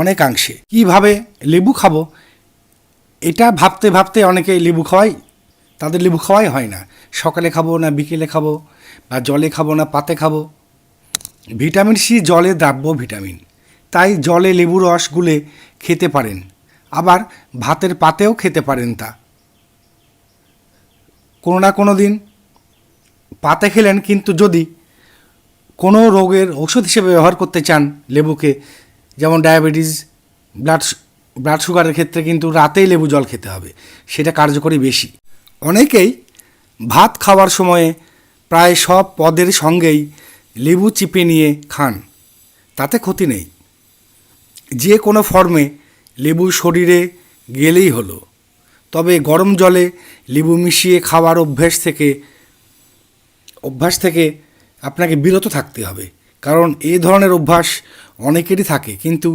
অনেকাংশে। কীভাবে লেবু খাব? এটা ভাবতে ভাবতে অনেকে লেবু খাওয়াই, তাদের লেবু খাওয়াই হয় না। সকালে খাব না, বিকেলে খাব, বা জলে খাব না, পাতে খাব। ভিটামিন সি, জলে দ্রাব্য ভিটামিন। তাই জলে লেবু রস গুলে খেতে পারেন। আবার ভাতের পাতেও খেতে পারেন তা। কোনো না কোনো দিন পাতে খেলেন, কিন্তু যদি কোনো রোগের ওষুধ হিসেবে ব্যবহার করতে চান লেবুকে যেমন ডায়াবেটিস, ব্লাড ব্লাড সুগারের ক্ষেত্রে কিন্তু রাতেই লেবু জল খেতে হবে, সেটা কার্যকরী বেশি। অনেকেই ভাত খাওয়ার সময়ে প্রায় সব পদের সঙ্গেই লেবু চিপে নিয়ে খান, তাতে ক্ষতি নেই। যে কোনো ফর্মে লেবু শরীরে গেলেই হলো, তবে গরম জলে লেবু মিশিয়ে খাওয়ার অভ্যেস থেকে, অভ্যাস থেকে আপনাকে বিরত থাকতে হবে। কারণ এই ধরনের অভ্যাস অনেকেরই থাকে কিন্তু